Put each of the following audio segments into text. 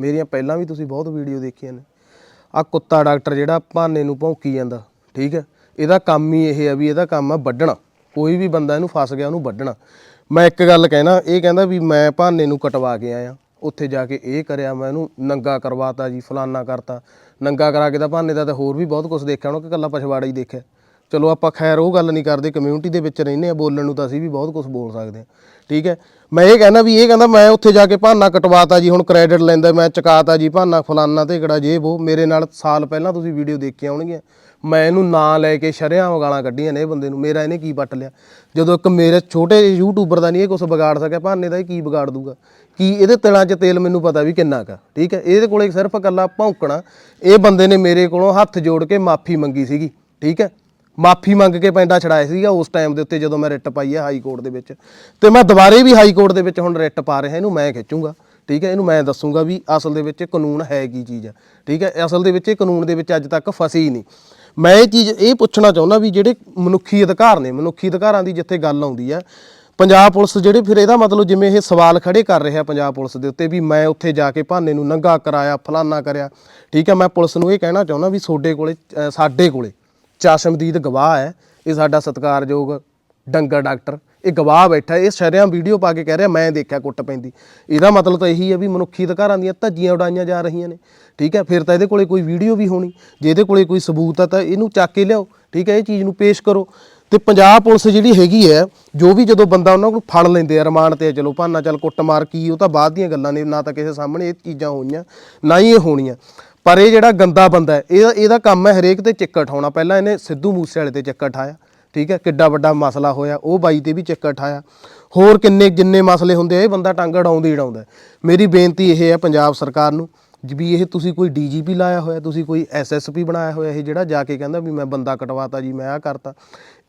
ਮੇਰੀਆਂ ਪਹਿਲਾਂ ਵੀ ਤੁਸੀਂ ਬਹੁਤ ਵੀਡੀਓ ਦੇਖੀਆਂ ਨੇ। ਆ ਕੁੱਤਾ ਡਾਕਟਰ ਜਿਹੜਾ ਭਾਨੇ ਨੂੰ ਭੌਂਕੀ ਜਾਂਦਾ, ਠੀਕ ਹੈ? ਇਹਦਾ ਕੰਮ ਹੀ ਇਹ ਆ ਵੀ ਇਹਦਾ ਕੰਮ ਆ ਵੱਢਣਾ। ਕੋਈ ਵੀ ਬੰਦਾ ਇਹਨੂੰ ਫਸ ਗਿਆ, ਉਹਨੂੰ ਵੱਢਣਾ। ਮੈਂ ਇੱਕ ਗੱਲ ਕਹਿਣਾ, ਇਹ ਕਹਿੰਦਾ ਵੀ ਮੈਂ ਭਾਨੇ ਨੂੰ ਕਟਵਾ ਕੇ ਆਇਆ। ਉੱਥੇ ਜਾ ਕੇ ਇਹ ਕਰਿਆ, ਮੈਂ ਇਹਨੂੰ ਨੰਗਾ ਕਰਵਾਤਾ ਜੀ, ਫਲਾਨਾ ਕਰਤਾ। ਨੰਗਾ ਕਰਾ ਕੇ ਤਾਂ ਭਾਨੇ ਦਾ ਤਾਂ ਹੋਰ ਵੀ ਬਹੁਤ ਕੁਝ ਦੇਖਿਆ ਉਹਨੂੰ ਕਿ ਕੱਲਾ ਪਛਵਾੜਾ ਹੀ ਦੇਖਿਆ। ਚਲੋ ਆਪਾਂ ਖੈਰ ਉਹ ਗੱਲ ਨਹੀਂ ਕਰਦੇ ਕਮਿਊਨਿਟੀ ਦੇ ਵਿੱਚ ਰਹਿੰਦੇ ਆ, ਬੋਲਣ ਨੂੰ ਤਾਂ ਅਸੀਂ ਵੀ ਬਹੁਤ ਕੁਝ ਬੋਲ ਸਕਦੇ ਹਾਂ ਠੀਕ ਹੈ? ਮੈਂ ਇਹ ਕਹਿੰਦਾ ਵੀ ਇਹ ਕਹਿੰਦਾ ਮੈਂ ਉੱਥੇ ਜਾ ਕੇ ਭਾਨਾ ਕਟਵਾਤਾ ਜੀ, ਹੁਣ ਕ੍ਰੈਡਿਟ ਲੈਂਦਾ, ਮੈਂ ਚਕਾਤਾ ਜੀ ਭਾਨਾ ਫਲਾਨਾ ਤੇ ਕਿਹੜਾ ਜੇ ਉਹ ਮੇਰੇ ਨਾਲ ਸਾਲ ਪਹਿਲਾਂ ਤੁਸੀਂ ਵੀਡੀਓ ਦੇਖੀਆਂ ਹੋਣਗੀਆਂ ਮੈਂ ਇਹਨੂੰ ਨਾਂ ਲੈ ਕੇ ਸ਼ਰਿਆਂ ਗਾਲਾਂ ਕੱਢੀਆਂ ਨੇ ਇਹ ਬੰਦੇ ਨੂੰ, ਮੇਰਾ ਇਹਨੇ ਕੀ ਪੱਟ ਲਿਆ? ਜਦੋਂ ਇੱਕ ਮੇਰੇ ਛੋਟੇ ਯੂਟਿਊਬਰ ਦਾ ਨਹੀਂ ਇਹ ਕੁਝ ਵਿਗਾੜ ਸਕਿਆ ਭਾਨੇ ਦਾ ਇਹ ਕੀ ਵਿਗਾੜ ਦੂਗਾ? ਕੀ ਇਹਦੇ ਤਿਲਾਂ 'ਚ ਤੇਲ ਮੈਨੂੰ ਪਤਾ ਵੀ ਕਿੰਨਾ ਕਾ ਠੀਕ ਹੈ? ਇਹਦੇ ਕੋਲੇ ਸਿਰਫ ਇਕੱਲਾ ਭੌਂਕਣਾ, ਇਹ ਬੰਦੇ ਨੇ ਮੇਰੇ ਕੋਲੋਂ ਹੱਥ ਜੋੜ ਕੇ ਮਾਫੀ ਮੰਗੀ ਸੀਗੀ, ਠੀਕ ਹੈ? ਮਾਫੀ ਮੰਗ ਕੇ ਪੈਂਡਾ ਛੜਾਇਆ ਸੀਗਾ ਉਸ ਟਾਈਮ ਦੇ ਉੱਤੇ ਜਦੋਂ ਮੈਂ ਰਿਟ ਪਾਈ ਹੈ ਹਾਈ ਕੋਰਟ ਦੇ ਵਿੱਚ। ਤੇ ਮੈਂ ਦੁਬਾਰੇ ਵੀ ਹਾਈ ਕੋਰਟ ਦੇ ਵਿੱਚ ਹੁਣ ਰਿਟ ਪਾ ਰਿਹਾ, ਇਹਨੂੰ ਮੈਂ ਖਿੱਚੂੰਗਾ, ਠੀਕ ਹੈ? ਇਹਨੂੰ ਮੈਂ ਦੱਸੂੰਗਾ ਵੀ ਅਸਲ ਦੇ ਵਿੱਚ ਕਾਨੂੰਨ ਹੈ ਕੀ ਚੀਜ਼ ਹੈ ਠੀਕ ਹੈ? ਅਸਲ ਦੇ ਵਿੱਚ ਇਹ ਕਾਨੂੰਨ ਦੇ ਵਿੱਚ ਅੱਜ ਤੱਕ ਫਸੀ ਹੀ ਨਹੀਂ। ਮੈਂ ਇਹ ਚੀਜ਼, ਇਹ ਪੁੱਛਣਾ ਚਾਹੁੰਦਾ ਵੀ ਜਿਹੜੇ ਮਨੁੱਖੀ ਅਧਿਕਾਰ ਨੇ, ਮਨੁੱਖੀ ਅਧਿਕਾਰਾਂ ਦੀ ਜਿੱਥੇ ਗੱਲ ਆਉਂਦੀ ਹੈ ਪੰਜਾਬ ਪੁਲਿਸ ਜਿਹੜੇ ਫਿਰ ਇਹਦਾ ਮਤਲਬ ਜਿਵੇਂ ਇਹ ਸਵਾਲ ਖੜੇ ਕਰ ਰਿਹਾ ਪੰਜਾਬ ਪੁਲਿਸ ਦੇ ਉੱਤੇ ਵੀ ਮੈਂ ਉੱਥੇ ਜਾ ਕੇ ਭਾਨੇ ਨੂੰ ਨੰਗਾ ਕਰਾਇਆ, ਫਲਾਨਾ ਕਰਿਆ, ਠੀਕ ਹੈ? ਮੈਂ ਪੁਲਿਸ ਨੂੰ ਇਹ ਕਹਿਣਾ ਚਾਹੁੰਦਾ ਵੀ ਤੁਹਾਡੇ ਕੋਲੇ ਸਾਡੇ ਕੋਲੇ ਚਾਸ਼ਮਦੀਦ ਗਵਾਹ ਹੈ, ਇਹ ਸਾਡਾ ਸਤਿਕਾਰਯੋਗ ਡੰਗਰ ਡਾਕਟਰ, ਇਹ ਗਵਾਹ ਬੈਠਾ ਇਹ ਸ਼ਰਿਆਂ ਵੀਡੀਓ ਪਾ ਕੇ ਕਹਿ ਰਿਹਾ, ਮੈਂ ਦੇਖਿਆ ਕੁੱਟ ਪੈਂਦੀ। ਇਹਦਾ ਮਤਲਬ ਤਾਂ ਇਹੀ ਹੈ ਵੀ ਮਨੁੱਖੀ ਅਧਿਕਾਰਾਂ ਦੀਆਂ ਧੱਜੀਆਂ ਉਡਾਈਆਂ ਜਾ ਰਹੀਆਂ ਨੇ, ਠੀਕ ਹੈ? ਫਿਰ ਤਾਂ ਇਹਦੇ ਕੋਲੇ ਕੋਈ ਵੀਡੀਓ ਵੀ ਹੋਣੀ, ਜੇ ਇਹਦੇ ਕੋਲੇ ਕੋਈ ਸਬੂਤ ਹੈ ਤਾਂ ਇਹਨੂੰ ਚੱਕ ਕੇ ਲਿਆਓ, ਠੀਕ ਹੈ? ਇਹ ਚੀਜ਼ ਨੂੰ ਪੇਸ਼ ਕਰੋ। ਤੇ ਪੰਜਾਬ ਪੁਲਿਸ ਜਿਹੜੀ ਹੈਗੀ ਹੈ, ਜੋ ਵੀ ਜਦੋਂ ਬੰਦਾ ਉਹਨਾਂ ਕੋਲ ਫੜ ਲੈਂਦੇ ਆ, ਰਿਮਾਂਡ ਤੇ ਚਲੋ ਭਾਨਾ ਚੱਲ ਕੁੱਟਮਾਰ ਕੀ, ਉਹ ਤਾਂ ਬਾਅਦ ਦੀਆਂ ਗੱਲਾਂ ਨੇ, ਨਾ ਤਾਂ ਕਿਸੇ ਸਾਹਮਣੇ ਇਹ ਚੀਜ਼ਾਂ ਹੋਈਆਂ ਨਾ ਹੀ ਇਹ ਹੋਣੀਆਂ। ਪਰ ਇਹ ਜਿਹੜਾ ਗੰਦਾ ਬੰਦਾ ਹੈ, ਇਹ ਇਹਦਾ ਕੰਮ ਹੈ ਹਰੇਕ ਤੇ ਚੱਕਰ ਠਾਉਣਾ। ਪਹਿਲਾਂ ਇਹਨੇ ਸਿੱਧੂ ਮੂਸੇ ਵਾਲੇ ਤੇ ਚੱਕਰ ਠਾਇਆ, ਠੀਕ ਹੈ? ਕਿੱਡਾ ਵੱਡਾ ਮਸਲਾ ਹੋਇਆ, ਉਹ ਬਾਈ ਤੇ ਵੀ ਚੱਕਰ ਠਾਇਆ। ਹੋਰ ਕਿੰਨੇ ਜਿੰਨੇ ਮਸਲੇ ਹੁੰਦੇ ਆ, ਇਹ ਬੰਦਾ ਟੰਗ ਅੜਾਉਂਦਾ ਹੀ ਅੜਾਉਂਦਾ ਮੇਰੀ ਬੇਨਤੀ ਇਹ ਹੈ ਪੰਜਾਬ ਸਰਕਾਰ ਨੂੰ ਵੀ ਇਹ ਤੁਸੀਂ ਕੋਈ ਡੀਜੀਪੀ ਲਾਇਆ ਹੋਇਆ, ਤੁਸੀਂ ਕੋਈ ਐਸਐਸਪੀ ਬਣਾਇਆ ਹੋਇਆ ਇਹ ਜਿਹੜਾ ਜਾ ਕੇ ਕਹਿੰਦਾ ਵੀ ਮੈਂ ਬੰਦਾ ਕਟਵਾਤਾ ਜੀ, ਮੈਂ ਆ ਕਰਤਾ।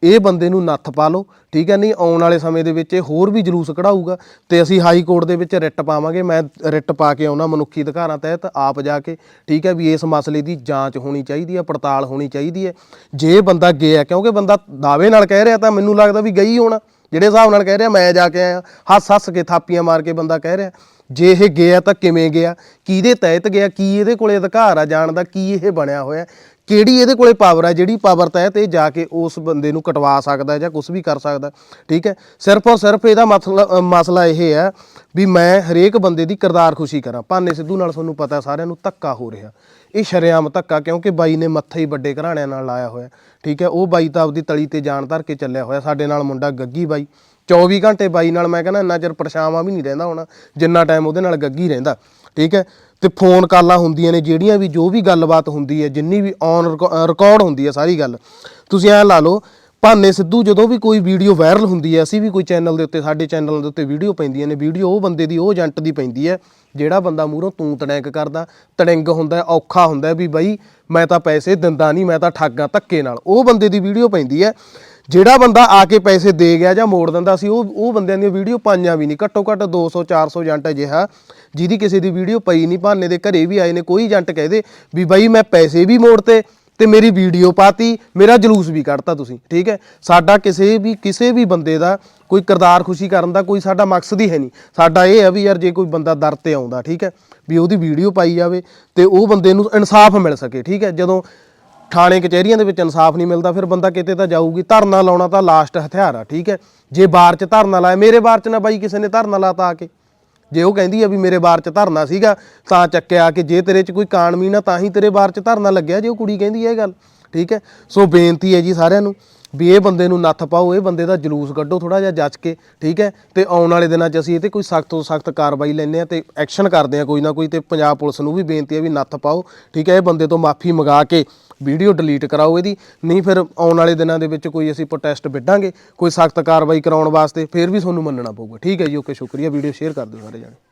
ਇਹ ਬੰਦੇ ਨੂੰ ਨੱਥ ਪਾ ਲਓ, ਠੀਕ ਹੈ ਨਹੀਂ? ਆਉਣ ਵਾਲੇ ਸਮੇਂ ਦੇ ਵਿੱਚ ਇਹ ਹੋਰ ਵੀ ਜਲੂਸ ਕਢਾਊਗਾ ਤੇ ਅਸੀਂ ਹਾਈ ਕੋਰਟ ਦੇ ਵਿੱਚ ਰਿਟ ਪਾਵਾਂਗੇ। ਮੈਂ ਰਿਟ ਪਾ ਕੇ ਆਉਣਾ ਮਨੁੱਖੀ ਅਧਿਕਾਰਾਂ ਤਹਿਤ ਆਪ ਜਾ ਕੇ, ਠੀਕ ਹੈ ਵੀ ਇਸ ਮਸਲੇ ਦੀ ਜਾਂਚ ਹੋਣੀ ਚਾਹੀਦੀ ਹੈ, ਪੜਤਾਲ ਹੋਣੀ ਚਾਹੀਦੀ ਹੈ। ਜੇ ਬੰਦਾ ਗਿਆ, ਕਿਉਂਕਿ ਬੰਦਾ ਦਾਅਵੇ ਨਾਲ ਕਹਿ ਰਿਹਾ ਤਾਂ ਮੈਨੂੰ ਲੱਗਦਾ ਵੀ ਗਈ ਹੋਣਾ। ਜਿਹੜੇ ਹਿਸਾਬ ਨਾਲ ਕਹਿ ਰਿਹਾ, ਮੈਂ ਜਾ ਕੇ ਆਇਆ, ਹੱਸ ਹੱਸ ਕੇ ਥਾਪੀਆਂ ਮਾਰ ਕੇ ਬੰਦਾ ਕਹਿ ਰਿਹਾ, ਜੇ ਇਹ ਗਿਆ ਤਾਂ ਕਿਵੇਂ ਗਿਆ? ਕਿਹਦੇ ਤਹਿਤ ਗਿਆ? ਕੀ ਇਹਦੇ ਕੋਲੇ ਅਧਿਕਾਰ ਆ ਜਾਣ ਦਾ? ਕੀ ਇਹ ਬਣਿਆ ਹੋਇਆ? ਕਿਹੜੀ ਇਹਦੇ ਕੋਲੇ ਪਾਵਰ ਹੈ ਜਿਹੜੀ ਪਾਵਰ ਤਹਿਤ ਇਹ ਜਾ ਕੇ ਉਸ ਬੰਦੇ ਨੂੰ ਕਟਵਾ ਸਕਦਾ ਜਾਂ ਕੁਝ ਵੀ ਕਰ ਸਕਦਾ, ਠੀਕ ਹੈ? ਸਿਰਫ ਔਰ ਸਿਰਫ ਇਹਦਾ ਮਸਲਾ ਮਸਲਾ ਇਹ ਹੈ ਵੀ ਮੈਂ ਹਰੇਕ ਬੰਦੇ ਦੀ ਕਿਰਦਾਰ ਖੁਸ਼ੀ ਕਰਾਂ। ਭਾਨੇ ਸਿੱਧੂ ਨਾਲ ਤੁਹਾਨੂੰ ਪਤਾ ਸਾਰਿਆਂ ਨੂੰ ਧੱਕਾ ਹੋ ਰਿਹਾ। ਇਹ ਸ਼ਰੇਆਮ ਧੱਕਾ ਕਿਉਂਕਿ ਬਾਈ ਨੇ ਮੱਥਾ ਹੀ ਵੱਡੇ ਘਰਾਣਿਆਂ ਨਾਲ ਲਾਇਆ ਹੋਇਆ। ਠੀਕ ਹੈ, ਉਹ ਬਾਈ ਤਾਂ ਆਪਦੀ ਤਲੀ ਤੇ ਜਾਨ ਧਰ ਕੇ ਚੱਲਿਆ ਹੋਇਆ। ਸਾਡੇ ਨਾਲ ਮੁੰਡਾ ਗੱਗੀ ਬਾਈ। 24 ਘੰਟੇ ਬਾਈ ਨਾਲ ਮੈਂ ਕਹਿੰਦਾ ਇੰਨਾ ਚਿਰ ਪਰਛਾਵਾਂ ਵੀ ਨਹੀਂ ਰਹਿੰਦਾ ਹੋਣਾ। ਜਿੰਨਾ ਟਾਈਮ ਉਹਦੇ ਨਾਲ ਗੱਗੀ ਰਹਿੰਦਾ। ਠੀਕ ਹੈ? ਤੇ ਫੋਨ ਕਾਲਾਂ ਹੁੰਦੀਆਂ ਨੇ, ਜਿਹੜੀਆਂ ਵੀ ਜੋ ਵੀ ਗੱਲਬਾਤ ਹੁੰਦੀ ਹੈ, ਜਿੰਨੀ ਵੀ ਔਨ ਰਿਕਾਰਡ ਹੁੰਦੀ ਹੈ ਸਾਰੀ ਗੱਲ, ਤੁਸੀਂ ਐ ਲਾ ਲਓ ਭਾਨੇ ਸਿੱਧੂ ਜਦੋਂ ਵੀ ਕੋਈ ਵੀਡੀਓ ਵਾਇਰਲ ਹੁੰਦੀ ਹੈ, ਅਸੀਂ ਵੀ ਕੋਈ ਚੈਨਲ ਦੇ ਉੱਤੇ, ਸਾਡੇ ਚੈਨਲ ਦੇ ਉੱਤੇ ਵੀਡੀਓ ਪੈਂਦੀਆਂ ਨੇ, ਵੀਡੀਓ ਉਹ ਬੰਦੇ ਦੀ, ਉਹ ਏਜੰਟ ਦੀ ਪੈਂਦੀ ਹੈ, ਜਿਹੜਾ ਬੰਦਾ ਮੂਹਰੋਂ ਤੂੰ ਤੜੈਂਕ ਕਰਦਾ, ਤੜਿੰਗ ਹੁੰਦਾ ਔਖਾ ਹੁੰਦਾ ਵੀ ਬਾਈ ਮੈਂ ਤਾਂ ਪੈਸੇ ਦਿੰਦਾ ਨਹੀਂ, ਮੈਂ ਤਾਂ ਠੱਗਾ ਧੱਕੇ ਨਾਲ। ਉਹ ਬੰਦੇ ਦੀ ਵੀਡੀਓ ਪੈਂਦੀ ਹੈ, ਜਿਹੜਾ ਬੰਦਾ ਆ ਕੇ ਪੈਸੇ ਦੇ ਗਿਆ ਜਾਂ ਮੋੜ ਦਿੰਦਾ ਸੀ, ਉਹ ਉਹ ਬੰਦਿਆਂ ਦੀਆਂ ਵੀਡੀਓ ਪਾਈਆਂ ਵੀ ਨਹੀਂ। ਘੱਟੋ ਘੱਟ 200 400 ਏਜੰਟ ਅਜਿਹਾ ਜਿਹਦੀ ਕਿਸੇ ਦੀ ਵੀਡੀਓ ਪਈ ਨਹੀਂ, ਭਾਨੇ ਦੇ ਘਰੇ ਵੀ ਆਏ ਨੇ, ਕੋਈ ਏਜੰਟ ਕਹਦੇ ਵੀ ਬਾਈ ਮੈਂ ਪੈਸੇ ਵੀ ਮੋੜਤੇ ਤੇ ਮੇਰੀ ਵੀਡੀਓ ਪਾਤੀ, ਮੇਰਾ ਜਲੂਸ ਵੀ ਕੱਢਤਾ ਤੁਸੀਂ, ਠੀਕ ਹੈ? ਸਾਡਾ ਕਿਸੇ ਵੀ ਕਿਸੇ ਵੀ ਬੰਦੇ ਦਾ ਕੋਈ ਕਿਰਦਾਰ ਖੁਸ਼ੀ ਕਰਨ ਦਾ ਕੋਈ ਸਾਡਾ ਮਕਸਦ ਹੀ ਹੈ ਨਹੀਂ। ਸਾਡਾ ਇਹ ਹੈ ਵੀ ਯਾਰ ਜੇ ਕੋਈ ਬੰਦਾ ਦਰ ਤੇ ਆਉਂਦਾ, ਠੀਕ ਹੈ? ਵੀ ਉਹਦੀ ਵੀਡੀਓ ਪਾਈ ਜਾਵੇ ਤੇ ਉਹ ਬੰਦੇ ਨੂੰ ਇਨਸਾਫ ਮਿਲ ਸਕੇ, ਠੀਕ ਹੈ? ਜਦੋਂ ਥਾਣੇ, ਕਚਹਿਰੀਆਂ ਦੇ ਵਿੱਚ ਇਨਸਾਫ ਨਹੀਂ ਮਿਲਦਾ, ਫਿਰ ਬੰਦਾ ਕਿਤੇ ਤਾਂ ਜਾਊਗੀ, ਧਰਨਾ ਲਾਉਣਾ ਤਾਂ ਲਾਸਟ ਹਥਿਆਰ ਆ, ਠੀਕ ਹੈ? ਜੇ ਬਾਰ 'ਚ ਧਰਨਾ ਲਾਇਆ, ਮੇਰੇ ਬਾਰ 'ਚ ਨਾ ਬਾਈ ਕਿਸੇ ਨੇ ਧਰਨਾ ਲਾਤਾ ਆ ਕੇ। ਜੇ ਉਹ ਕਹਿੰਦੀ ਆ ਵੀ ਮੇਰੇ ਬਾਰ 'ਚ ਧਰਨਾ ਸੀਗਾ, ਤਾਂ ਚੱਕਿਆ ਕਿ ਜੇ ਤੇਰੇ 'ਚ ਕੋਈ ਕਾਣਮੀ ਨਾ ਤਾਂ ਹੀ ਤੇਰੇ ਬਾਰ 'ਚ ਧਰਨਾ ਲੱਗਿਆ, ਜੇ ਉਹ ਕੁੜੀ ਕਹਿੰਦੀ ਹੈ ਇਹ ਗੱਲ। ਠੀਕ ਹੈ? ਸੋ ਬੇਨਤੀ ਹੈ ਜੀ ਸਾਰਿਆਂ ਨੂੰ ਵੀ ਇਹ ਬੰਦੇ ਨੂੰ ਨੱਥ ਪਾਓ, ਇਹ ਬੰਦੇ ਦਾ ਜਲੂਸ ਕੱਢੋ ਥੋੜਾ ਜਿਹਾ ਜੱਜ ਕੇ, ਠੀਕ ਹੈ? ਤੇ ਆਉਣ ਵਾਲੇ ਦਿਨਾਂ 'ਚ ਅਸੀਂ ਇਹ ਤੇ ਕੋਈ ਸਖਤ ਤੋਂ ਸਖਤ ਕਾਰਵਾਈ ਲੈਂਦੇ ਆ ਤੇ ਐਕਸ਼ਨ ਕਰਦੇ ਆ ਕੋਈ ਨਾ ਕੋਈ ਤੇ ਪੰਜਾਬ ਪੁਲਿਸ ਨੂੰ ਵੀ ਬੇਨਤੀ ਹੈ ਵੀ ਨੱਥ ਪਾਓ, ਠੀਕ ਹੈ? ਇਹ ਬੰਦੇ ਤੋਂ ਮਾਫੀ ਮੰਗਾ ਕੇ ਵੀਡੀਓ ਡਿਲੀਟ ਕਰਾਓ ਇਹਦੀ, ਨਹੀਂ ਫਿਰ ਆਉਣ ਵਾਲੇ ਦਿਨਾਂ ਦੇ ਵਿੱਚ ਕੋਈ ਅਸੀਂ ਪ੍ਰੋਟੈਸਟ ਵਿੱਢਾਂਗੇ, ਕੋਈ ਸਖਤ ਕਾਰਵਾਈ ਕਰਾਉਣ ਵਾਸਤੇ, ਫਿਰ ਵੀ ਤੁਹਾਨੂੰ ਮੰਨਣਾ ਪਊਗਾ। ਠੀਕ ਹੈ ਜੀ, ਓਕੇ, ਸ਼ੁਕਰੀਆ, ਵੀਡੀਓ ਸ਼ੇਅਰ ਕਰ ਦਿਓ ਸਾਰੇ ਜਾਣੇ।